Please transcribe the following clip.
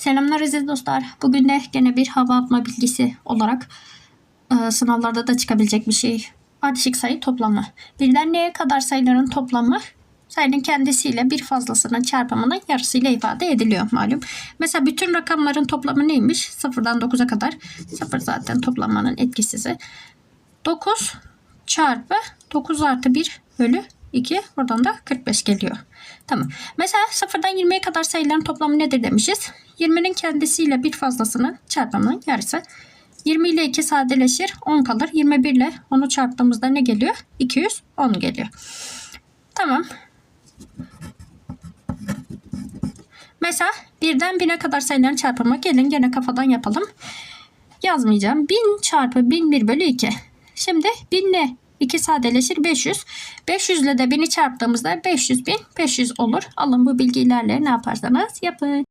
Selamlar aziz dostlar. Bugün de gene bir hava atma bilgisi olarak e, sınavlarda da çıkabilecek bir şey. Ardışık sayı toplamı. Birden neye kadar sayıların toplamı sayının kendisiyle bir fazlasının çarpımının yarısıyla ifade ediliyor malum. Mesela bütün rakamların toplamı neymiş? Sıfırdan 9'a kadar. Sıfır zaten toplamanın etkisizi. 9 çarpı 9 artı 1 bölü 2 oradan da 45 geliyor. Tamam. Mesela sıfırdan 20'ye kadar sayıların toplamı nedir demişiz. 20'nin kendisiyle bir fazlasının çarpımının yarısı. 20 ile 2 sadeleşir 10 kalır. 21 ile 10'u çarptığımızda ne geliyor? 210 geliyor. Tamam. Mesela birden bine kadar sayıların çarpımı gelin gene kafadan yapalım. Yazmayacağım. 1000 çarpı 1001 bölü 2. Şimdi 1000 ne? 2 sadeleşir 500. 500 ile de 1000'i çarptığımızda 500 bin 500 olur. Alın bu bilgilerle ne yaparsanız yapın.